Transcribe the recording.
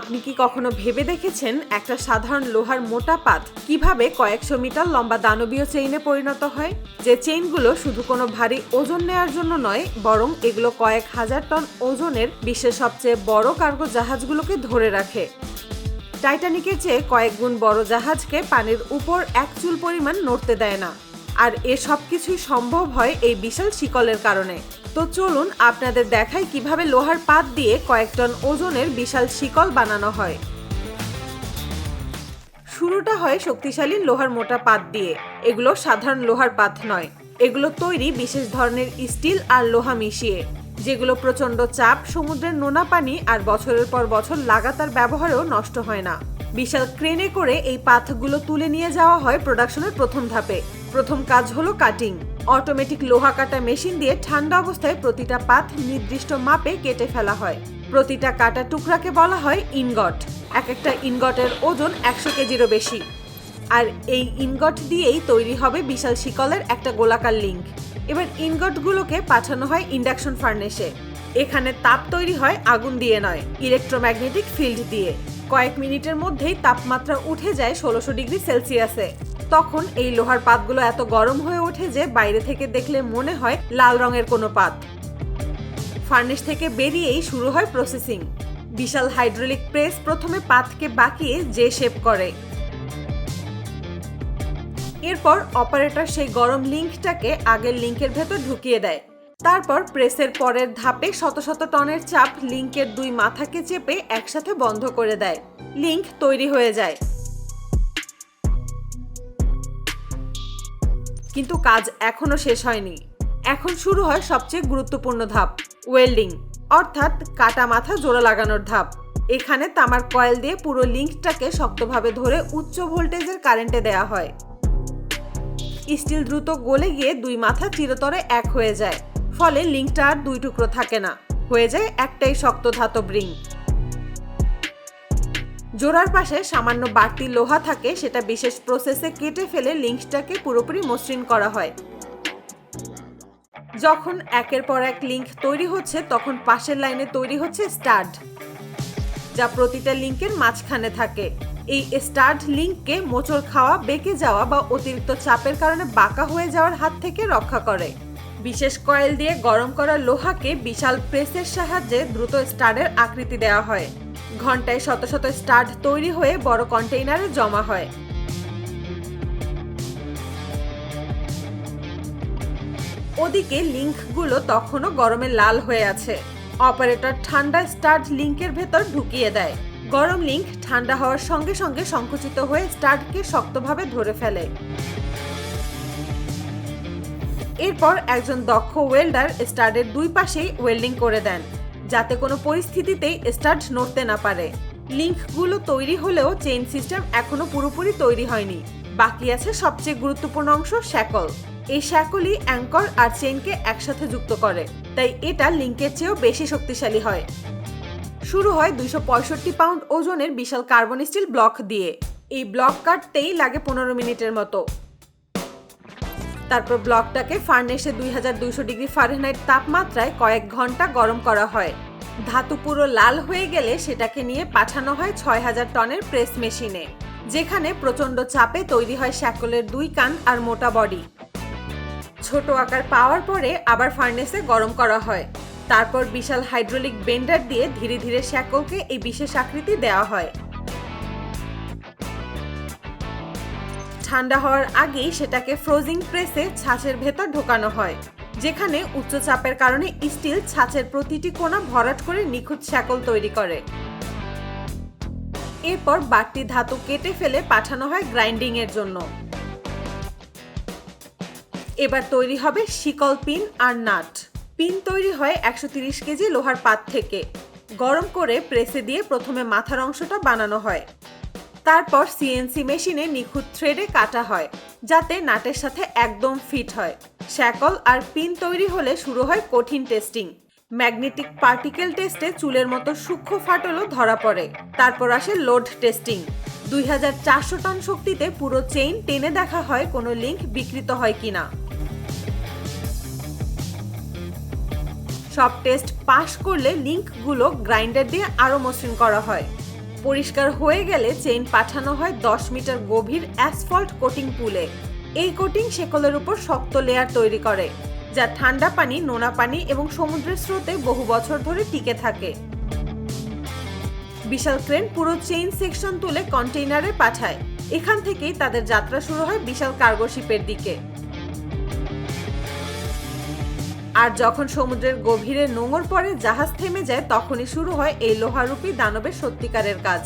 আপনি কি কখনো ভেবে দেখেছেন একটা সাধারণ লোহার মোটা পাত কীভাবে কয়েকশো মিটার লম্বা দানবীয় চেইনে পরিণত হয়? যে চেইনগুলো শুধু কোনো ভারী ওজন নেয়ার জন্য নয়, বরং এগুলো কয়েক হাজার টন ওজনের বিশ্বের সবচেয়ে বড় কার্গো জাহাজগুলোকে ধরে রাখে। টাইটানিকের চেয়ে কয়েক গুণ বড় জাহাজকে পানির উপর এক চুল পরিমাণ নড়তে দেয় না। আর এ সব কিছুই সম্ভব হয় এই বিশাল শিকলের কারণে। তো চলুন আপনাদের দেখাই কীভাবে লোহার পাত দিয়ে কয়েক টন ওজনের বিশাল শিকল বানানো হয়। শুরুটা হয় শক্তিশালী লোহার মোটা পাত দিয়ে। এগুলো সাধারণ লোহার পাত নয়। এগুলো তৈরি বিশেষ ধরনের স্টিল আর লোহা মিশিয়ে, যেগুলো প্রচণ্ড চাপ, সমুদ্রের নোনা পানি আর বছরের পর বছর লাগাতার ব্যবহারেও নষ্ট হয় না। বিশাল ক্রেনে করে এই পাতগুলো তুলে নিয়ে যাওয়া হয় প্রোডাকশনের প্রথম ধাপে। প্রথম কাজ হলো কাটিং অটোমেটিক লোহা কাটা মেশিন দিয়ে ঠান্ডা অবস্থায় প্রতিটা পাত নির্দিষ্ট মাপে কেটে ফেলা হয়। প্রতিটা কাটা টুকরাকে বলা হয় ইনগট। এক একটা ইনগটের ওজন একশো কেজিরও বেশি। আর এই ইনগট দিয়েই তৈরি হবে বিশাল শিকলের একটা গোলাকার লিঙ্ক এবার ইনগটগুলোকে পাঠানো হয় ইন্ডাকশন ফার্নেসে এখানে তাপ তৈরি হয় আগুন দিয়ে নয় ইলেকট্রোম্যাগনেটিক ফিল্ড দিয়ে। কয়েক মিনিটের মধ্যেই তাপমাত্রা উঠে যায় ষোলোশো ডিগ্রি সেলসিয়াসে। তখন এই লোহার পাতগুলো এত গরম হয়ে ওঠে যে বাইরে থেকে দেখলে মনে হয় লাল রঙের কোনো পাত। ফার্নেস থেকে বেরিয়েই শুরু হয় প্রসেসিং। বিশাল হাইড্রোলিক প্রেস প্রথমে পাতকে বাঁকিয়ে যে শেপ করে। এরপর অপারেটর সেই গরম লিঙ্কটাকে আগের লিঙ্কের ভেতর ঢুকিয়ে দেয়। তারপর প্রেসের পরের ধাপে শত শত টনের চাপ লিঙ্কের দুই মাথাকে চেপে একসাথে বন্ধ করে দেয়। লিঙ্ক তৈরি হয়ে যায়। কিন্তু কাজ এখনও শেষ হয়নি। এখন শুরু হয় সবচেয়ে গুরুত্বপূর্ণ ধাপ ওয়েল্ডিং অর্থাৎ কাটা মাথা জোড়া লাগানোর ধাপ। এখানে তামার কয়েল দিয়ে পুরো লিঙ্কটাকে শক্তভাবে ধরে উচ্চ ভোল্টেজের কারেন্টে দেয়া হয়। স্টিল দ্রুত গলে গিয়ে দুই মাথা চিরতরে এক হয়ে যায়, ফলে লিঙ্কটা আর দুই টুকরো থাকে না। হয়ে যায় একটাই শক্ত ধাতব রিং জোড়ার পাশে সামান্য বাড়তি লোহা থাকে, সেটা বিশেষ প্রসেসে কেটে ফেলে লিঙ্কটাকে পুরোপুরি মসৃণ করা হয়। যখন একের পর এক লিঙ্ক তৈরি হচ্ছে, তখন পাশের লাইনে তৈরি হচ্ছে স্টার্ড, যা প্রতিটা লিঙ্কের মাঝখানে থাকে। এই স্টার্ড লিঙ্ককে মোচড় খাওয়া, বেঁকে যাওয়া বা অতিরিক্ত চাপের কারণে বাঁকা হয়ে যাওয়ার হাত থেকে রক্ষা করে। বিশেষ কয়েল দিয়ে গরম করা লোহাকে বিশাল প্রেসের সাহায্যে দ্রুত স্টাডের আকৃতি দেওয়া হয়। ঘন্টায় শত শত স্টাড তৈরি হয়ে বড় কন্টেইনারে জমা হয়। ওদিকে লিঙ্কগুলো তখনও গরমে লাল হয়ে আছে। অপারেটর ঠান্ডা স্টার্ট লিঙ্কের ভেতর ঢুকিয়ে দেয়। গরম লিঙ্ক ঠান্ডা হওয়ার সঙ্গে সঙ্গে সংকুচিত হয়ে স্টার্টকে শক্তভাবে ধরে ফেলে। এরপর একজন দক্ষ ওয়েল্ডার স্টার্টের দুই পাশেই ওয়েল্ডিং করে দেন। যাতে কোনো পরিস্থিতিতেই স্টার্ট নড়তে না পারে। লিঙ্কগুলো তৈরি হলেও চেইন সিস্টেম এখনও পুরোপুরি তৈরি হয়নি। বাকি আছে সবচেয়ে গুরুত্বপূর্ণ অংশ, শ্যাকল। এই শ্যাকলই অ্যাঙ্কর আর চেইনকে একসাথে যুক্ত করে, তাই এটা লিঙ্কের চেয়েও বেশি শক্তিশালী হয়। শুরু হয় দুইশো পঁয়ষট্টি পাউন্ড ওজনের বিশাল কার্বন স্টিল ব্লক দিয়ে। এই ব্লক কাটতেই লাগে পনেরো মিনিটের মতো। তারপর ব্লকটাকে ফার্নেসে দুই হাজার দুইশো ডিগ্রি ফারেনহাইট তাপমাত্রায় কয়েক ঘণ্টা গরম করা হয়। ধাতু পুরো লাল হয়ে গেলে সেটাকে নিয়ে পাঠানো হয় ছয় হাজার টনের প্রেস মেশিনে, যেখানে প্রচণ্ড চাপে তৈরি হয় শ্যাকলের দুই কান আর মোটা বডি। ছোট আকার পাওয়ার পরে আবার ফার্নেসে গরম করা হয়। তারপর বিশাল হাইড্রোলিক বেন্ডার দিয়ে ধীরে ধীরে শ্যাকলকে এই বিশেষ আকৃতি দেওয়া হয়। ঠান্ডা হওয়ার আগেই সেটাকে ফ্রোজিং প্রেসে ছাঁচের ভেতর ঢোকানো হয়, যেখানে উচ্চ চাপের কারণে স্টিল ছাঁচের প্রতিটি কোণা ভরাট করে নিখুঁত শ্যাকল তৈরি করে। এরপর বাড়তি ধাতু কেটে ফেলে পাঠানো হয় গ্রাইন্ডিং এর জন্য। এবার তৈরি হবে শিকল পিন আর নাট। পিন তৈরি হয় একশো কেজি লোহার পাত থেকে। গরম করে প্রেসে দিয়ে প্রথমে মাথার অংশটা বানানো হয়। তারপর সিএনসি মেশিনে নিখুঁত থ্রেডে কাটা হয়, যাতে নাটের সাথে একদম ফিট হয়। শ্যাকল আর পিন তৈরি হলে শুরু হয় কঠিন টেস্টিং। ম্যাগনেটিক পার্টিকেল টেস্টে চুলের মতো সূক্ষ্ম ফাটলও ধরা পড়ে। তারপর আসে লোড টেস্টিং। দুই হাজার চারশো টন শক্তিতে পুরো চেইন টেনে দেখা হয় কোনো লিঙ্ক বিকৃত হয় কিনা সব টেস্ট পাশ করলে লিঙ্কগুলো গ্রাইন্ডার দিয়ে আরও মসৃণ করা হয়। পরিষ্কার হয়ে গেলে চেইন পাঠানো হয় দশ মিটার গভীর অ্যাসফল্ট কোটিং পুলে। এই কোটিং শেকলের উপর শক্ত লেয়ার তৈরি করে, যা ঠান্ডা পানি, নোনা পানি এবং সমুদ্রের স্রোতে বহু বছর ধরে টিকে থাকে। বিশাল ক্রেন পুরো চেইন সেকশন তুলে কন্টেইনারে পাঠায়। এখান থেকেই তাদের যাত্রা শুরু হয় বিশাল কার্গো শিপের দিকে। আর যখন সমুদ্রের গভীরে নোঙর পরে জাহাজ থেমে যায়, তখনই শুরু হয় এই লোহারূপী দানবের সত্যিকারের কাজ।